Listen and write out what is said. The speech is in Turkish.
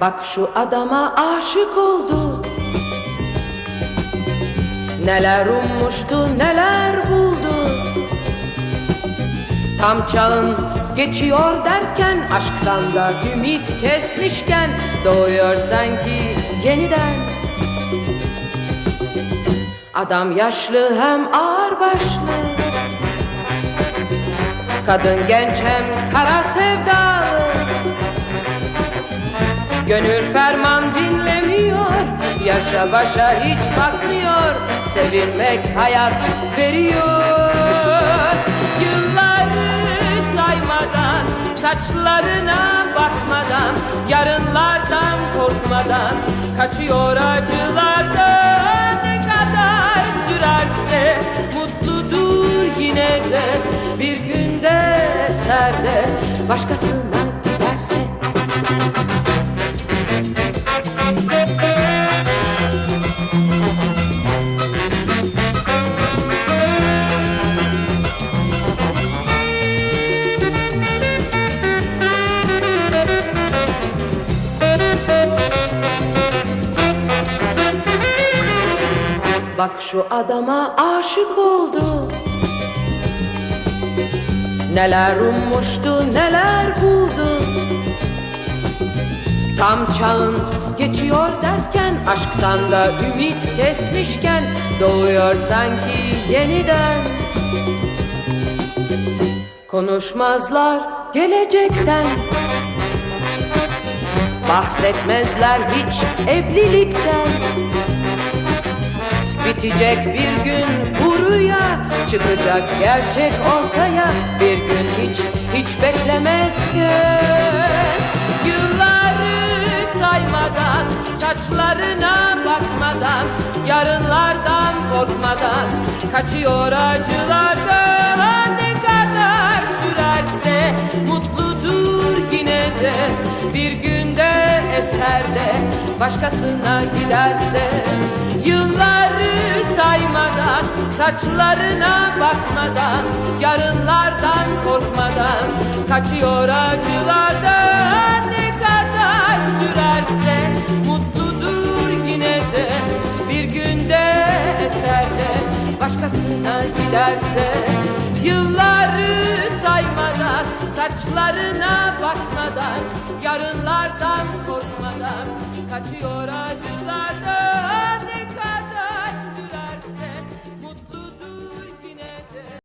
Bak şu adama aşık oldu. Neler ummuştu neler buldu. Tam çağın geçiyor derken Aşktan da ümit kesmişken Doğuyor sanki yeniden. Adam yaşlı hem ağır başlı Kadın genç hem kara sevdalı Gönül ferman dinlemiyor Yaşa başa hiç bakmıyor Sevilmek hayat veriyor. Yılları saymadan Saçlarına bakmadan Yarınlardan korkmadan Kaçıyor acılardan Ne kadar sürerse Mutludur yine de Bir günde eser de Başkasına giderse Bak şu adama aşık oldu. Neler ummuştu neler buldu. Tam çağın geçiyor derken Aşktan da ümit kesmişken Doğuyor sanki yeniden. Konuşmazlar gelecekten. Bahsetmezler hiç evlilikten Bitecek bir gün bu Çıkacak gerçek ortaya. Bir gün hiç hiç beklemezken Yılları saymadan Saçlarına bakmadan Yarınlardan korkmadan Kaçıyor acılardan Ne kadar sürerse Mutludur yine de. Bir günde eser de Başkasına giderse Saçlarına bakmadan Yarınlardan korkmadan Kaçıyor acılardan Ne kadar sürerse Mutludur yine de Bir günde eserde Başkasına giderse. Yılları saymadan Saçlarına bakmadan Yarınlardan korkmadan Kaçıyor acı